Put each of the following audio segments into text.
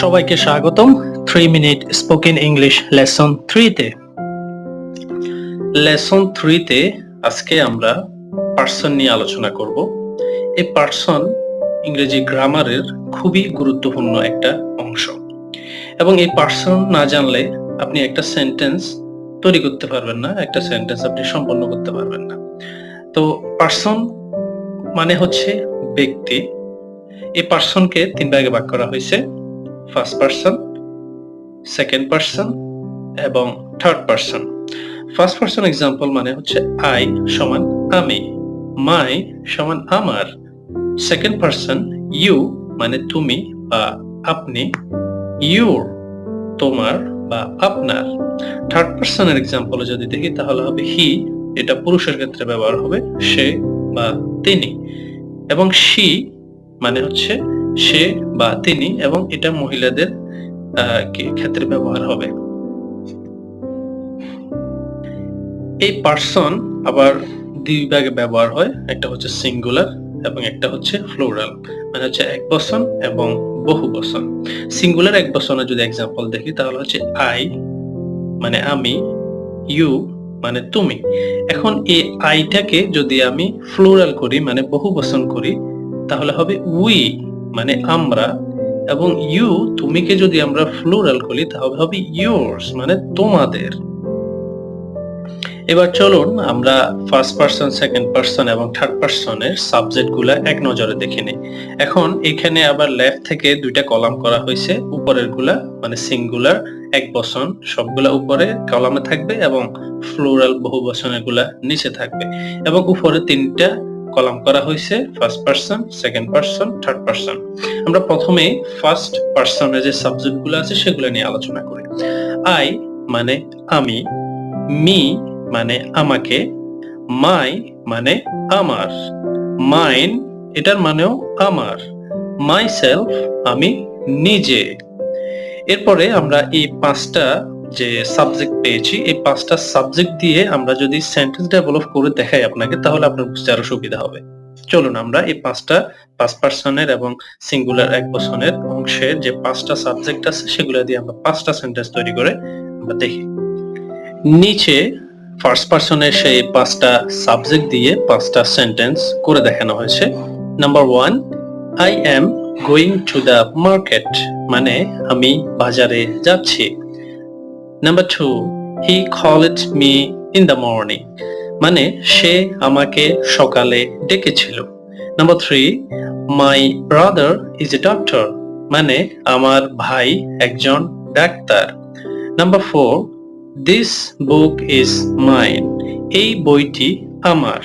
সবাইকে স্বাগতম। Three minute spoken English lesson থ্রিতে লেসন থ্রিতে আজকে আমরা পার্সন নিয়ে আলোচনা করব। এই পার্সন ইংরেজি গ্রামারের খুবই গুরুত্বপূর্ণ একটা অংশ। এবং এই পার্সন না জানলে আপনি একটা সেন্টেন্স তৈরি করতে পারবেন না, একটা সেন্টেন্স আপনি সম্পন্ন করতে পারবেন না। তো পার্সন মানে হচ্ছে ব্যক্তি। এই পার্সনকে তিন ভাগে ভাগ করা হয়েছে। ফার্স্ট পার্সন সেকেন্ড পার্সন এবং third person first person example মানে হচ্ছে আই সমান আমি মাই সমান আমার সেকেন্ড পার্সন ইউ মানে তুমি বা আপনি ইউর তোমার বা আপনার। থার্ড পার্সনের এক্সাম্পল যদি দেখি তাহলে হবে হি এটা পুরুষের ক্ষেত্রে ব্যবহার হবে সে বা তিনি। এবং সি মানে হচ্ছে সে বা তিনি এবং এটা মহিলাদের ক্ষেত্রে ব্যবহার হবে। এই পার্সন আবার দুই ভাগে ব্যবহার হয়, একটা হচ্ছে সিঙ্গুলার এবং একটা হচ্ছে ফ্লোরাল মানে হচ্ছে এক বসন এবং বহু বসন সিঙ্গুলার এক বসনের যদি এক্সাম্পল দেখি, তাহলে হচ্ছে আই মানে আমি ইউ মানে তুমি। এখন এই আইটাকে যদি আমি ফ্লোরাল করি মানে বহু বসন করি, তাহলে হবে উই মানে আমরা এবং ইউ তুমিকে যদি আমরা ফ্লোরাল করি, তাহলে হবে ইয়োর্স মানে তোমাদের। এবার চলুন, আমরা ফার্স্ট পার্সন সেকেন্ড পার্সন এবং থার্ড পার্সনের সাবজেক্টগুলা এক নজরে দেখে নিই। এখন এখানে আবার লেফট থেকে দুইটা কলাম করা হয়েছে, উপরেরগুলা মানে সিঙ্গুলার এক বচন, সবগুলা উপরে কলামে থাকবে এবং ফ্লোরাল বহু বচনেরগুলা নিচে থাকবে। এবং উপরে তিনটা কলাম করা হয়েছে first person second person third person আমরা প্রথমে ফার্স্ট পার্সনের যে সাবজেক্টগুলো আছে, সেগুলো নিয়ে আলোচনা করি। আই মানে আমি মি মানে আমাকে মাই মানে আমার। মাইন এটার মানেও আমার। মাই সেলফ আমি নিজে। এরপরে আমরা এই পাঁচটা যে সাবজেক্ট পেয়েছি, এই পাঁচটা সাবজেক্ট দিয়ে আমরা যদি সেন্টেন্স ডেভেলপ করে দেখাই আপনাকে, তাহলে আপনার বুঝতে আরও সুবিধা হবে। চলুন আমরা এই পাঁচটা পাঁচ পার্সনের এবং সিঙ্গুলার এক বছনের অংশের যে পাঁচটা সাবজেক্ট আছে, সেগুলো দিয়ে আমরা পাঁচটা সেন্টেন্স তৈরি করে আমরা দেখি। নিচে ফার্স্ট পার্সনের সেই পাঁচটা সাবজেক্ট দিয়ে পাঁচটা সেন্টেন্স করে দেখানো হয়েছে। Number one I am going to the market মানে আমি বাজারে যাচ্ছি। Number two he called me in the morning মানে সে আমাকে সকালে ডেকেছিল। Number three my brother is a doctor মানে আমার ভাই একজন doctor. Number four this book is mine এই বইটি আমার।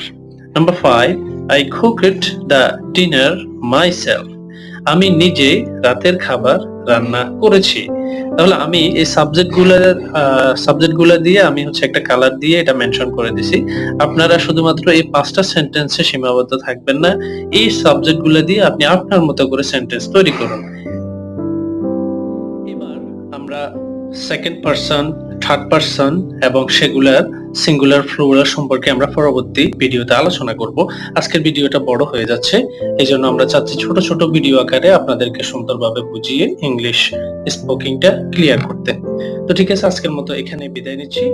Number five I cooked the dinner myself আমি নিজে রাতের খাবার রান্না করেছি। তাহলে আমি এই সাবজেক্টগুলার সাবজেক্টগুলা দিয়ে আমি হচ্ছে একটা কালার দিয়ে এটা মেনশন করে দিছি। আপনারা শুধুমাত্র এই পাঁচটা সেন্টেন্সে সীমাবদ্ধ থাকবেন না, এই সাবজেক্টগুলা দিয়ে আপনি আপনার মতো করে সেন্টেন্স তৈরি করুন। এবার আমরা সেকেন্ড পার্সন থার্ড পার্সন এবং সেগুলার সিঙ্গুলার ফ্লোরাল সম্পর্কে আমরা পরবর্তী ভিডিওতে আলোচনা করব। আজকের ভিডিওটা বড় হয়ে যাচ্ছে এই জন্য আমরা চাচ্ছি ছোট ছোট ভিডিও আকারে আপনাদেরকে সুন্দরভাবে বুঝিয়ে ইংলিশ স্পোকিংটা ক্লিয়ার করতে। তো ঠিক আছে, আজকের মতো এখানে বিদায় নিচ্ছি।